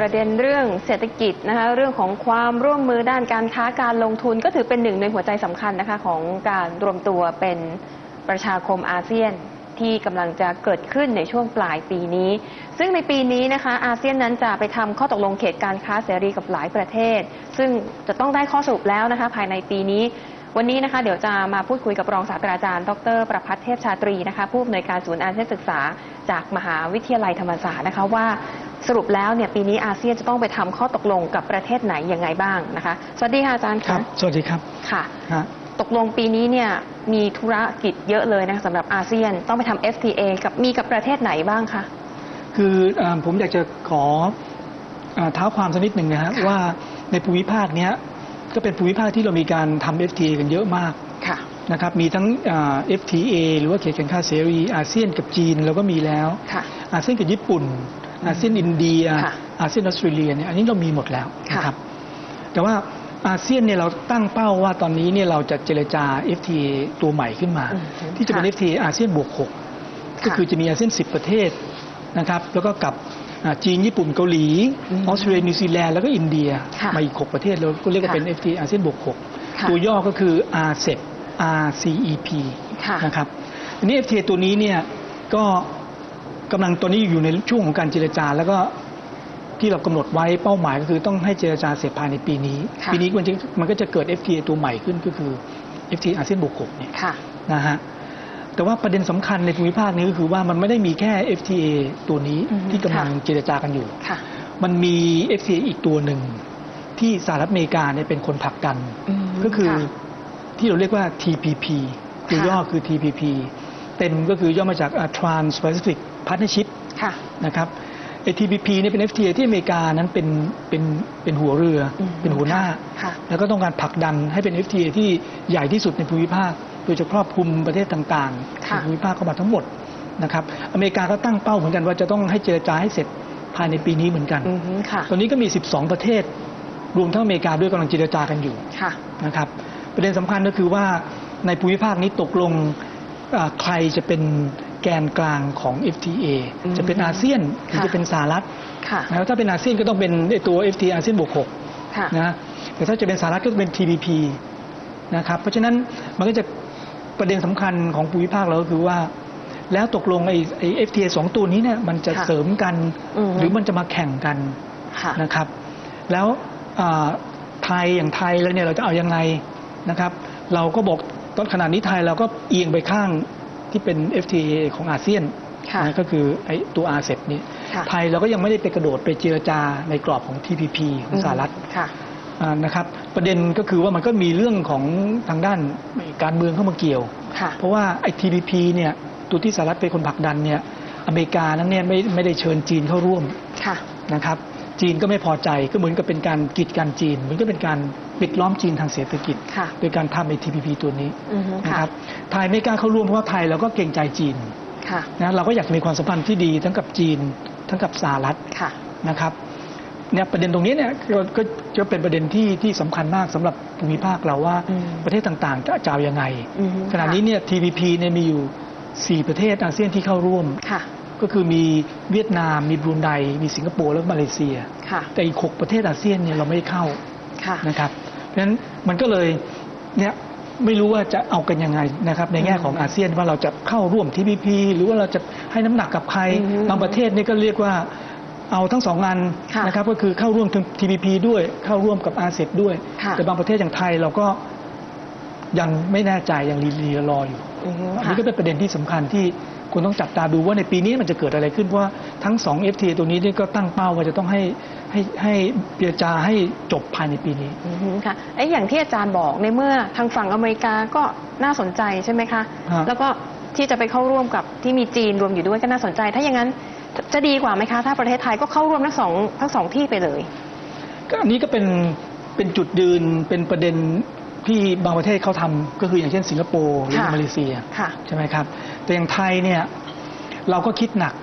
ประเด็นเรื่องเศรษฐกิจนะคะเรื่องของความร่วมมือด้านการค้าการลงทุนก็ถือเป็นหนึ่งในหัวใจสำคัญนะคะของการรวมตัวเป็นประชาคมอาเซียนที่กำลังจะเกิดขึ้นในช่วงปลายปีนี้ ซึ่งในปีนี้นะคะอาเซียนนั้นจะไปทำข้อตกลงเขตการค้าเสรีกับหลายประเทศ ซึ่งจะต้องได้ข้อสรุปแล้วนะคะภายในปีนี้ วันนี้นะคะเดี๋ยวจะมาพูดคุยกับรองศาสตราจารย์ ดร ประพัฒน์เทพชาตรีนะคะผู้อำนวยการศูนย์อาเซียนศึกษา จากมหาวิทยาลัยธรรมศาสตร์นะคะว่า สรุปแล้วเนี่ยปีนี้อาเซียนจะต้องไปทำข้อตกลงกับประเทศไหนยังไงบ้างนะคะ สวัสดีค่ะอาจารย์ครับ สวัสดีครับค่ะฮะตกลงปีนี้เนี่ยมีธุรกิจเยอะเลยนะคะสำหรับอาเซียนต้องไปทำ FTA กับมีกับประเทศไหนบ้างคะคือเออผมอยากจะขอเอ่อเท้าความสักนิดหนึ่งนะฮะค่ะว่าในภูมิภาคเนี้ยก็เป็นภูมิภาคที่เรามีการทำ FTA กันเยอะมากค่ะนะครับมีทั้งอ่า FTA หรือว่าเขตการค้าเสรีอาเซียนกับจีนเราก็มีแล้วค่ะอาเซียนกับญี่ปุ่น อาเซียนอินเดียค่ะอาเซียนออสเตรเลียเนี่ยอันนี้เรามีหมดแล้วค่ะนะครับแต่ว่าอาเซียนเนี่ยเราตั้งเป้าว่าตอนนี้เนี่ยเราจะเจรจา FTA ตัวใหม่ขึ้นมาอืมที่จะเป็นค่ะ FTA อาเซียนบวกหกก็คือจะมีอาเซียน 10 ประเทศนะครับแล้วก็กับอ่าจีน ญี่ปุ่นเกาหลีอืมออสเตรเลียนิวซีแลนด์แล้วก็อินเดียค่ะมาอีก 6 ประเทศเราก็เรียกว่าค่ะเป็น FTA อาเซียนบวกค่ะ6ตัวย่อก็คือ RCEP RCEP ค่ะนะครับอันนี้ FTA ตัวนี้เนี่ยก็ กำลังตัวนี้อยู่ในช่วงของการเจรจา แล้วก็ที่เรากำหนดไว้เป้าหมายก็คือต้องให้เจรจาเสร็จภายในปีนี้ค่ะปีนี้มันจะมันก็จะเกิด FTA ตัวใหม่ขึ้นก็คือ FTA อาเซียนบวก6เนี่ยค่ะนะฮะแต่ว่าประเด็นสำคัญในภูมิภาคนี้ก็คือว่ามันไม่ได้มีแค่ FTA ตัวนี้อือฮึที่กำลังค่ะเจรจากันอยู่ค่ะมันมี FTA อีกตัวหนึ่งที่สหรัฐอเมริกาเนี่ยเป็นคนผลักดันมก็คือค่ะที่เราเรียกว่า TPP ตัวค่ะย่อคือ TPP เต็มก็คือย่อมาจาก Trans-Pacific Partnership ค่ะนะครับไอ้ TPP เนี่ยเป็น FTA ที่อเมริกานั้นเป็นเป็นเป็นหัวเรืออืมเป็นหัวหน้าค่ะแล้วก็ต้องการผลักดันให้เป็น FTA ที่ใหญ่ที่สุดในภูมิภาค โดยจะครอบคลุมประเทศต่างๆค่ะในภูมิภาคเข้ามาทั้งหมดนะครับอเมริกาก็ตั้งเป้าเหมือนกันว่าจะต้องให้เจรจาให้เสร็จภายในปีนี้เหมือนกันอือฮึค่ะตอนนี้ก็มี 12 ประเทศ รวมทั้งอเมริกาด้วยกำลังเจรจากันอยู่ค่ะนะครับ ประเด็นสำคัญก็คือว่าในภูมิภาคนี้ตกลงอ่าใครจะเป็น แกนกลางของ FTA อืมจะเป็นอาเซียนหรือค่ะจะเป็นสหรัฐค่ะแล้วถ้าเป็นอาเซียนก็ต้องเป็นไอ้ตัว FTA อาเซียนบวกหกค่ะนะแต่ถ้าจะเป็นสหรัฐก็จะเป็น TPP นะครับเพราะฉะนั้นมันก็จะประเด็นสำคัญของภูมิภาคเราก็คือว่า แล้วตกลงไอ้ไอ้ FTA สองตัวนี้เนี่ยมันจะค่ะเสริมกันอือฮึหรือมันจะมาแข่งกันค่ะนะครับ แล้วอ่าไทยอย่างไทยแล้วเนี่ยเราจะเอายังไงนะครับ เราก็บอกตอนขนาดนี้ไทยเราก็เอียงไปข้าง ที่เป็น FTA ของอาเซียนค่ะนะก็คือไอ้ตัว RCEP นี้ค่ะไทยเราก็ยังไม่ได้ไปกระโดดไปเจรจาในกรอบของ TPP ของสหรัฐค่ะอ่านะครับประเด็นก็คือว่ามันก็มีเรื่องของทางด้านการเมืองเข้ามาเกี่ยวค่ะเพราะว่าไอ้ TPP เนี่ยตัวที่สหรัฐเป็นคนผลักดันเนี่ยอเมริกานั้นเนี่ยไม่ไม่ได้เชิญจีนเข้าร่วมค่ะนะครับ จีนก็ไม่พอใจก็เหมือนกับเป็นการกีดกันจีนเหมือนก็เป็นการปิดล้อมจีนทางเศรษฐกิจค่ะโดยการทำไอ้ TPP ตัวนี้อือฮึนะค่ะครับไทยไม่กล้าเข้าร่วมเพราะว่าไทยเราก็เกรงใจจีนค่ะนะเราก็อยากมีความสัมพันธ์ที่ดีทั้งกับจีนทั้งกับสหรัฐค่ะนะครับเนี่ยประเด็นตรงนี้เนี่ยก็ก็จะเป็นประเด็นที่ที่สำคัญมากสำหรับภูมิภาคเราว่าอืมประเทศต่างๆ จะจะเอายังไงอือฮึขณะนี้เนี่ย TPP เนี่ยมีอยู่ 4 ประเทศอาเซียนที่เข้าร่วมค่ะ ก็คือมีเวียดนาม มีบรูไนมีสิงคโปร์แล้วก็มาเลเซียค่ะแต่อีก 6 ประเทศอาเซียนเนี่ยเราไม่ได้เข้าค่ะนะครับ เพราะฉะนั้นมันก็เลยเนี่ยไม่รู้ว่าจะเอากันยังไงนะครับ ในแง่ของอาเซียนว่าเราจะเข้าร่วม TPP หรือว่าเราจะให้น้ำหนักกับใครอือฮึบางประเทศนี่ก็เรียกว่าเอาทั้งสองงานค่ะนะครับก็คือเข้าร่วมถึง TPP ด้วยเข้าร่วมกับอาเซียนด้วยค่ะแต่บางประเทศอย่างไทยเราก็ยังไม่แน่ใจยังรีรีรออยู่อือฮึอันค่ะนี้ก็เป็นประเด็นที่สำคัญที่ คุณต้องจับตาดูว่าในปีนี้มันจะเกิดอะไรขึ้น เพราะว่าทั้งสอง FTA ตัวนี้นี่ก็ตั้งเป้าว่าจะต้องให้ให้ให้เจรจาให้จบภายในปีนี้อือฮึค่ะไอ้อย่างที่อาจารย์บอกในเมื่อทางฝั่งอเมริกาก็น่าสนใจใช่ไหมคะฮะแล้วก็ที่จะไปเข้าร่วมกับที่มีจีนรวมอยู่ด้วยก็น่าสนใจ ถ้าอย่างนั้นจะจะดีกว่าไหมคะ ถ้าประเทศไทยก็เข้าร่วมทั้งสองทั้งสองที่ไปเลย ก็อันนี้ก็เป็นเป็นจุดยืนเป็นประเด็นที่บางประเทศเขาทำก็คืออย่างเช่นสิงคโปร์หรือค่ะมาเลเซียค่ะใช่ไหมครับ แต่อย่างไทยเนี่ยเราก็คิดหนัก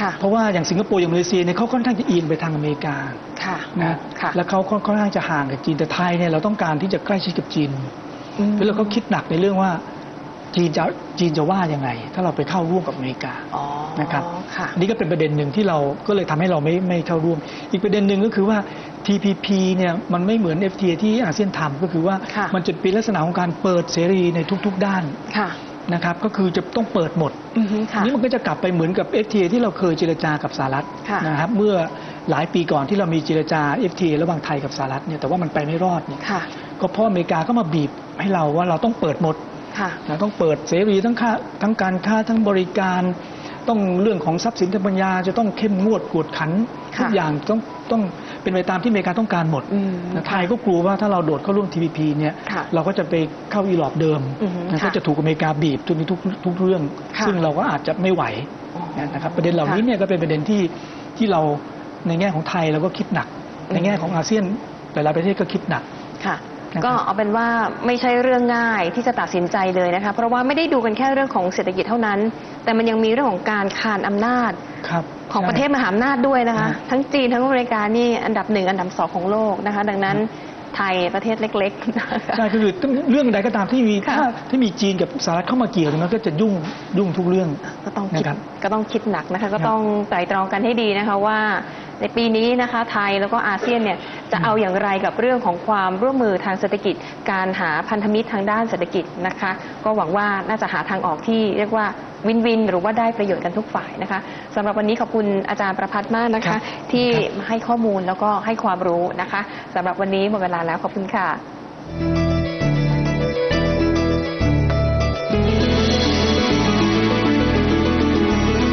ค่ะเพราะว่าอย่างสิงคโปร์อย่างมาเลเซียเนี่ยเขาค่อนข้างจะเอียงไปทางอเมริกาค่ะนะค่ะแล้วเขาค่อนข้างจะห่างกับจีนแต่ไทยเนี่ยเราต้องการที่จะใกล้ชิดกับจีนอืมแล้วเราก็คิดหนักในเรื่องว่าจีนจะจีนจะว่ายังไง ถ้าเราไปเข้าร่วมกับอเมริกาอ๋อนะครับค่ะอันนี้ก็เป็นประเด็นหนึ่งที่เราก็เลยทำให้เราไม่ไม่เข้าร่วม อีกประเด็นหนึ่งก็คือว่า TPP เนี่ยมันไม่เหมือน FTA ที่อาเซียนทำก็คือว่าค่ะมันจะเป็นลักษณะของการเปิดเสรีในทุก ๆ ด้านค่ะ นะครับก็คือจะต้องเปิดหมดอือฮึอัค่ะนนี้มันก็จะกลับไปเหมือนกับ FTA ที่เราเคยเจรจากับสหรัฐค่ะนะครับเมื่อหลายปีก่อนที่เรามีเจรจา FTA ระหว่างไทยกับสหรัฐเนี่ยแต่ว่ามันไปไม่รอดเนี่ยค่ะก็เพราะอเมริกาก็มาบีบให้เราว่าเราต้องเปิดหมดค่ะเราต้องเปิดเสรีทั้งค่าทั้งการค้าทั้งบริการต้องเรื่องของทรัพย์สินทางปัญญาจะต้องเข้มงวดกวดขันค่ะทุกอย่างต้องต้อง เป็นไปตามที่อเมริกาต้องการหมดอืมนะไทยก็กลัวว่าถ้าเราโดดเข้าร่วม TPP เนี่ยค่ะเราก็จะไปเข้าอีหลอบเดิมอือฮึนะค่ะก็จะถูกอเมริกาบีบทุกทุกทุกเรื่องค่ะซึ่งเราก็อาจจะไม่ไหวอ๋อนะครับประเด็นเหล่านี้เนี่ยก็เป็นประเด็นที่ที่เราในแง่ของไทยเราก็คิดหนัก ในแง่ของอาเซียนหลายๆประเทศก็คิดหนักค่ะ นะครับก็เอาเป็นว่าไม่ใช่เรื่องง่ายที่จะตัดสินใจเลยนะคะ เพราะว่าไม่ได้ดูกันแค่เรื่องของเศรษฐกิจเท่านั้น แต่มันยังมีเรื่องของการคานอำนาจ ครับของใช่ประเทศมหาอำนาจด้วยนะคะฮะทั้งจีนทั้งอเมริกานี่อันดับหนึ่งอันดับสองของโลกนะคะ ดังนั้นไทยประเทศเล็กๆนะคะ ใช่ก็คือเรื่องใดก็ตามที่มีค่ะ ถ้าที่มีจีนกับสหรัฐเข้ามาเกี่ยวมันก็จะยุ่งยุ่งทุกเรื่อง ก็ต้องคิดนะครับก็ต้องคิดหนักนะคะ ก็ครับต้องไตร่ตรองกันให้ดีนะคะว่าในปีนี้นะคะไทยแล้วก็อาเซียนเนี่ย จะเอาอย่างไรกับเรื่องของความร่วมมือทางเศรษฐกิจ การหาพันธมิตรทางด้านเศรษฐกิจนะคะ ก็หวังว่าน่าจะหาทางออกที่เรียกว่าวินวิน หรือว่าได้ประโยชน์กันทุกฝ่ายนะคะสำหรับวันนี้ขอบคุณอาจารย์ประพัฒน์มากนะครัคะบที่ครับมาให้ข้อมูลแล้วก็ให้ความรู้นะคะสำหรับวันนี้หมดเวลาแล้วขอบคุณค่ะ